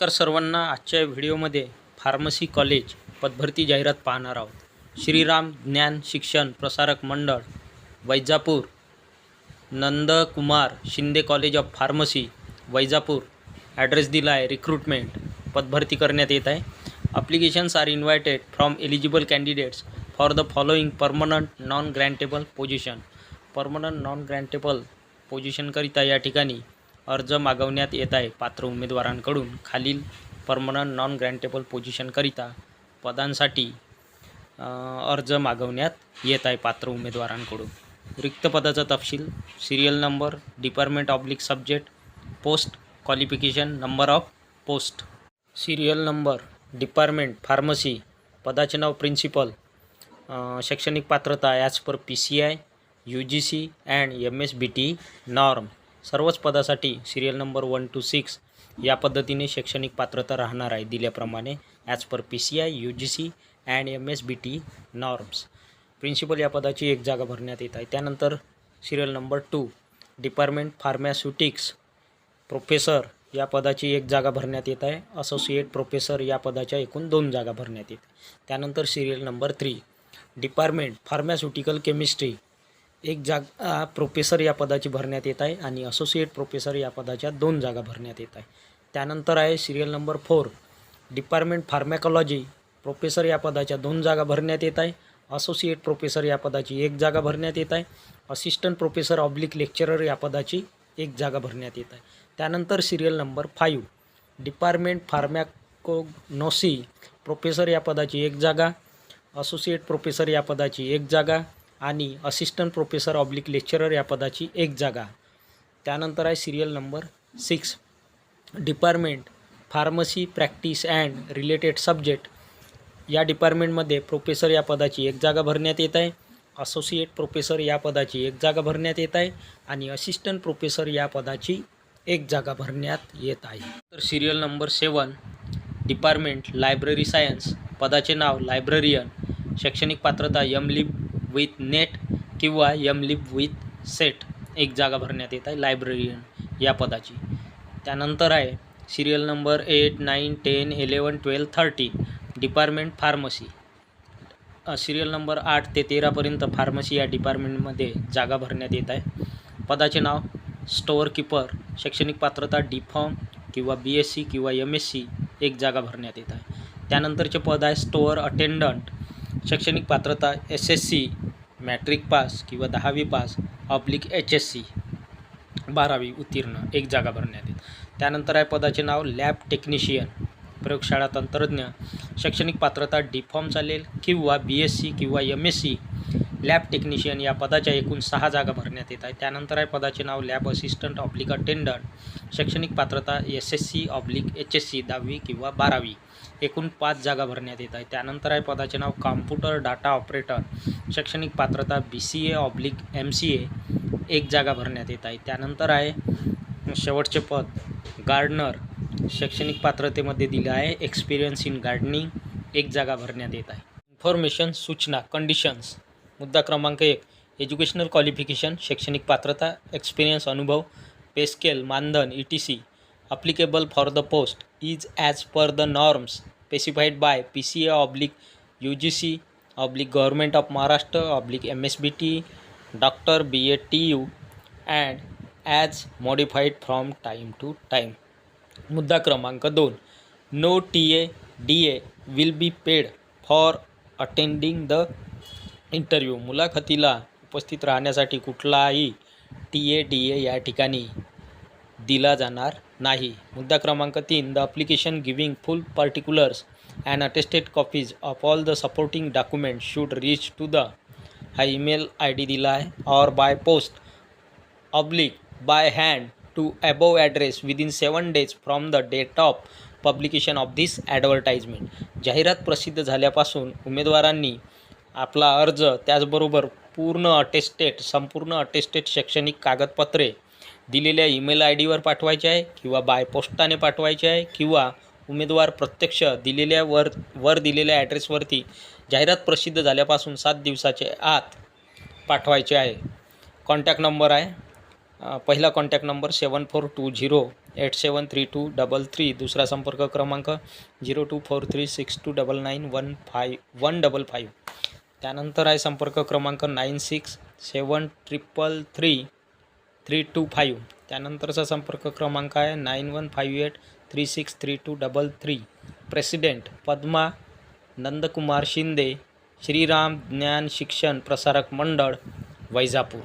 नमस्कार सर्वांना आजच्या व्हिडिओमध्ये फार्मसी कॉलेज पदभरती जाहिरात पाहणार आहोत. श्रीराम ज्ञान शिक्षण Prasarak Mandal Vaijapur Nandkumar Shinde college of pharmacy Vaijapur. Address दिला आहे रिक्रुटमेंट पदभरती करण्यात येत आहे. Applications are invited from eligible candidates for the following permanent non grantable position permanent non grantable पोझिशनकरिता या ठिकाणी अर्ज मागवण्यात येत आहे. पात्र उमेदवारांकडून खालील परमनंट नॉन ग्रँटेबल पोझिशनकरिता पदांसाठी अर्ज मागवण्यात येत आहे पात्र उमेदवारांकडून. रिक्त पदाचा तपशील serial number department oblique subject post qualification number of post serial number department pharmacy पदाचे नाव प्रिन्सिपल शैक्षणिक पात्रता as per P C I U G C and M S B T norm सर्वच पदासाठी serial number one two six या पद्धतीने शैक्षणिक पात्रता राहणार आहे दिल्याप्रमाणे as per P C I U G C and M S B T norms principal या पदाची एक जागा भरण्यात येत आहे. त्यानंतर serial number two department pharmaceutics professor या पदाची एक जागा भरण्यात येत आहे. असोसिएट प्रोफेसर या पदाच्या एकूण दोन जागा भरण्यात येत त्यानंतर serial number three department pharmaceutical chemistry एक जागा प्रोफेसर या पदाची भरण्यात येत आहे आणि असोसिएट प्रोफेसर या पदाच्या दोन जागा भरण्यात येत आहे. त्यानंतर आहे serial number four department pharmacology professor या पदाच्या दोन जागा भरण्यात येत आहे. असोसिएट प्रोफेसर या पदाची एक जागा भरण्यात येत आहे. असिस्टंट प्रोफेसर ऑब्लिक लेक्चरर या पदाची एक जागा भरण्यात येत आहे. त्यानंतर serial number five department pharmacognosy professor या पदाची एक जागा. असोसिएट प्रोफेसर या पदाची एक जागा. आणि असिस्टंट प्रोफेसर ऑब्लिक लेक्चरर या पदाची एक जागा. त्यानंतर आहे serial number six department pharmacy practice and related subject या डिपार्टमेंटमध्ये प्रोफेसर या पदाची एक जागा भरण्यात येत आहे. असोसिएट प्रोफेसर या पदाची एक जागा भरण्यात येत आहे. आणि असिस्टंट प्रोफेसर या पदाची एक जागा भरण्यात येत आहे. तर serial number seven department library science पदाचे नाव लायब्ररियन शैक्षणिक पात्रता यम लिब विथ नेट किंवा यम लिब विथ सेट एक जागा भरण्यात येत आहे लायब्ररियन या पदाची. त्यानंतर आहे serial number eight nine ten eleven twelve thirty department pharmacy serial number आठ ते तेरापर्यंत फार्मसी या डिपार्टमेंटमध्ये जागा भरण्यात येत आहे. पदाचे नाव स्टोअर किपर शैक्षणिक पात्रता डी फॉर्म किंवा बी एस सी किंवा एम एस सी एक जागा भरण्यात येत आहे. त्यानंतरचे पद आहे स्टोअर अटेंडंट शैक्षणिक पात्रता S S C matric pass किंवा दहावी pass oblique H S C बारावी उत्तीर्ण एक जागा भरण्यात येत. त्यानंतर आहे पदाचे नाव लॅब टेक्निशियन प्रयोगशाळा तंत्रज्ञ. शैक्षणिक पात्रता डी फॉर्म चालेल किंवा बी एस सी किंवा M S C lab technician या पदाच्या एकूण सहा जागा भरण्यात येत आहे त्यानंतर आहे पदाचे नाव लॅब असिस्टंट ऑब्लिक अटेंडंट शैक्षणिक पात्रता S S C oblique H S C दहावी किंवा बारावी एकूण पाच जागा भरण्यात येत आहे त्यानंतर आहे पदाचे नाव कॉम्प्युटर डाटा ऑपरेटर शैक्षणिक पात्रता B C A oblique M C A एक जागा भरण्यात येत आहे त्यानंतर आहे शेवटचे पद गार्डनर शैक्षणिक पात्रतेमध्ये दिलं आहे. एक्सपिरियन्स इन गार्डनिंग एक जागा भरण्यात येत आहे. इन्फॉर्मेशन सूचना कंडिशन्स मुद्दा क्रमांक एक एज्युकेशनल क्वालिफिकेशन शैक्षणिक पात्रता एक्सपिरियन्स अनुभव पे स्केल मानधन E T C applicable for the post is as per the norms specified by P C A oblique U G C oblique government of Maharashtra oblique M S B T doctor B A T U and as modified from time to time मुद्दा क्रमांक दोन no T A D A will be paid for attending the interview. मुलाखतीला उपस्थित राहण्यासाठी कुठलाही T A D ए या ठिकाणी दिला जाणार नाही. मुद्दा क्रमांक तीन the application giving full particulars and attested copies of all the supporting document should reach to the हा ईमेल आय डी दिला आहे. Or by post oblique by hand to above address within seven days from the date of publication of this advertisement. जाहिरात प्रसिद्ध झाल्यापासून उमेदवारांनी आपला अर्ज त्याचबरोबर पूर्ण अटेस्टेट संपूर्ण अटेस्टेट शैक्षणिक कागदपत्रे दिलेल्या ईमेल आय डीवर पाठवायचे आहे किंवा बाय पोस्टाने पाठवायचे आहे किंवा उमेदवार प्रत्यक्ष दिलेल्या वर वर दिलेल्या ॲड्रेसवरती जाहिरात प्रसिद्ध झाल्यापासून सात दिवसाचे आत पाठवायचे आहे. कॉन्टॅक्ट नंबर आहे. पहिला contact number seven four two zero eight seven three two double three दुसरा संपर्क क्रमांक zero two four three six two double nine one five one double five त्यानंतर आहे संपर्क क्रमांक nine six seven triple three three two five. त्यानंतरचा संपर्क क्रमांक आहे nine one five eight three six three two double three. President Padma Nandkumar Shinde Shriram ज्ञान शिक्षण प्रसारक मंडळ वैजापूर.